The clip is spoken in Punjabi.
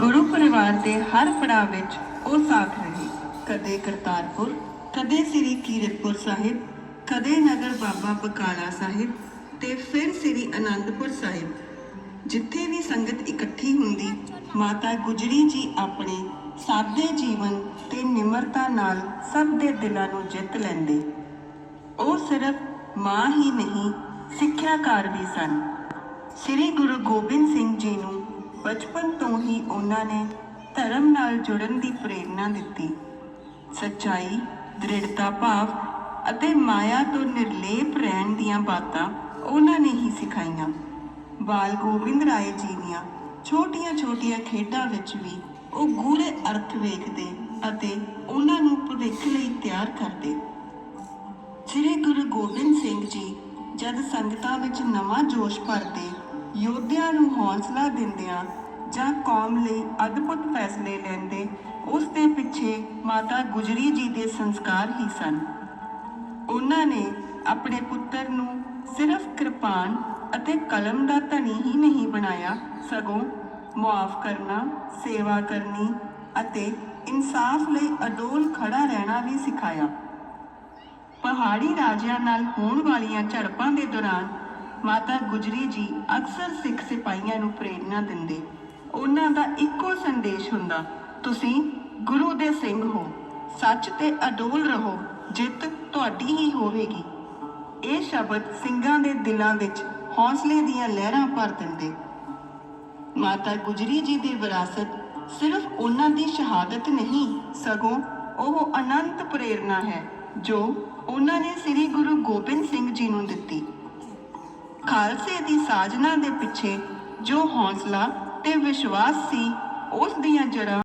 ਗੁਰੂ ਪਰਿਵਾਰ ਦੇ ਹਰ ਪੜਾਅ ਵਿੱਚ ਉਹ ਸਾਥ ਰਹੇ। ਕਦੇ ਕਰਤਾਰਪੁਰ, ਕਦੇ ਸ੍ਰੀ ਕੀਰਤਪੁਰ ਸਾਹਿਬ, ਕਦੇ ਨਗਰ ਬਾਬਾ ਬਕਾਲਾ ਸਾਹਿਬ ਤੇ ਫਿਰ ਸ੍ਰੀ ਅਨੰਦਪੁਰ ਸਾਹਿਬ। ਜਿੱਥੇ ਵੀ ਸੰਗਤ ਇਕੱਠੀ ਹੁੰਦੀ, ਮਾਤਾ ਗੁਜਰੀ ਜੀ ਆਪਣੇ ਸਾਦੇ ਜੀਵਨ ਤੇ ਨਿਮਰਤਾ ਨਾਲ ਸਭ ਦੇ ਦਿਲਾਂ ਨੂੰ ਜਿੱਤ ਲੈਂਦੇ। ਉਹ ਸਿਰਫ ਮਾਂ ਹੀ ਨਹੀਂ, ਸਿੱਖਿਆਕਾਰ ਵੀ ਸਨ। ਸ੍ਰੀ ਗੁਰੂ ਗੋਬਿੰਦ ਸਿੰਘ ਜੀ ਨੂੰ ਬਚਪਨ ਤੋਂ ਹੀ ਉਹਨਾਂ ਨੇ ਧਰਮ ਨਾਲ ਜੁੜਨ ਦੀ ਪ੍ਰੇਰਣਾ ਦਿੱਤੀ। ਸੱਚਾਈ, ਦ੍ਰਿੜਤਾ ਭਾਵ ਅਤੇ ਮਾਇਆ ਤੋਂ ਨਿਰਲੇਪ ਰਹਿਣ ਦੀਆਂ ਬਾਤਾਂ ਉਹਨਾਂ ਨੇ ਹੀ ਸਿਖਾਈਆਂ। ਬਾਲ ਗੋਬਿੰਦ ਰਾਏ ਜੀ ਦੀਆਂ ਛੋਟੀਆਂ-ਛੋਟੀਆਂ ਖੇਡਾਂ ਵਿੱਚ ਵੀ ਉਹ ਗੂੜੇ ਅਰਥ ਵੇਖਦੇ ਅਤੇ ਉਹਨਾਂ ਨੂੰ ਭਵਿੱਖ ਲਈ ਤਿਆਰ ਕਰਦੇ। ਸ੍ਰੀ ਗੁਰੂ ਗੋਬਿੰਦ ਸਿੰਘ ਜੀ ਜਦ ਸੰਗਤਾਂ ਵਿੱਚ ਨਵਾਂ ਜੋਸ਼ ਭਰਦੇ, ਯੋਧਿਆਂ ਨੂੰ ਹੌਸਲਾ ਦਿੰਦਿਆਂ ਜਾਂ ਕੌਮ ਲਈ ਅਦਭੁਤ ਫੈਸਲੇ ਲੈਂਦੇ, ਉਸ ਦੇ ਪਿੱਛੇ ਮਾਤਾ ਗੁਜਰੀ ਜੀ ਦੇ ਸੰਸਕਾਰ ਹੀ ਸਨ। ਉਹਨਾਂ ਨੇ ਆਪਣੇ ਪੁੱਤਰ ਨੂੰ ਸਿਰਫ ਕਿਰਪਾਨ ਅਤੇ ਕਲਮ ਦਾ ਧਨੀ ਹੀ ਨਹੀਂ ਬਣਾਇਆ, ਸਗੋਂ ਮੁਆਫ ਕਰਨਾ, ਸੇਵਾ ਕਰਨੀ ਅਤੇ ਇਨਸਾਫ ਲਈ ਅਡੋਲ ਖੜਾ ਰਹਿਣਾ ਵੀ ਸਿਖਾਇਆ। ਪਹਾੜੀ ਰਾਜਿਆਂ ਨਾਲ ਹੋਣ ਵਾਲੀਆਂ ਝੜਪਾਂ ਦੇ ਦੌਰਾਨ ਮਾਤਾ ਗੁਜਰੀ ਜੀ ਅਕਸਰ ਸਿੱਖ ਸਿਪਾਹੀਆਂ ਨੂੰ ਪ੍ਰੇਰਣਾ ਦਿੰਦੇ। ਉਹਨਾਂ ਦਾ ਇੱਕੋ ਸੰਦੇਸ਼ ਹੁੰਦਾ, ਤੁਸੀਂ ਗੁਰੂ ਦੇ ਸਿੰਘ ਹੋ, ਸੱਚ ਤੇ ਅਡੋਲ ਰਹੋ, ਜਿੱਤ ਤੁਹਾਡੀ ਹੀ ਹੋਵੇਗੀ। ਇਹ ਸ਼ਬਦ ਸਿੰਘਾਂ ਦੇ ਦਿਲਾਂ ਵਿੱਚ ਹੌਸਲੇ ਦੀਆਂ ਲਹਿਰਾਂ ਭਰ ਦਿੰਦੇ। ਮਾਤਾ ਗੁਜਰੀ ਜੀ ਦੀ ਵਿਰਾਸਤ ਸਿਰਫ ਉਹਨਾਂ ਦੀ ਸ਼ਹਾਦਤ ਨਹੀਂ, ਸਗੋਂ ਉਹ ਅਨੰਤ ਪ੍ਰੇਰਣਾ ਹੈ, ਜੋ ਉਹਨਾਂ ਨੇ ਸ੍ਰੀ ਗੁਰੂ ਗੋਬਿੰਦ ਸਿੰਘ ਜੀ ਨੂੰ ਦਿੱਤੀ। ਖਾਲਸੇ ਦੀ ਸਾਜਨਾ ਦੇ ਪਿੱਛੇ ਜੋ ਹੌਸਲਾ ਤੇ ਵਿਸ਼ਵਾਸ ਸੀ ਉਸ ਦੀਆਂ ਜੜ੍ਹਾਂ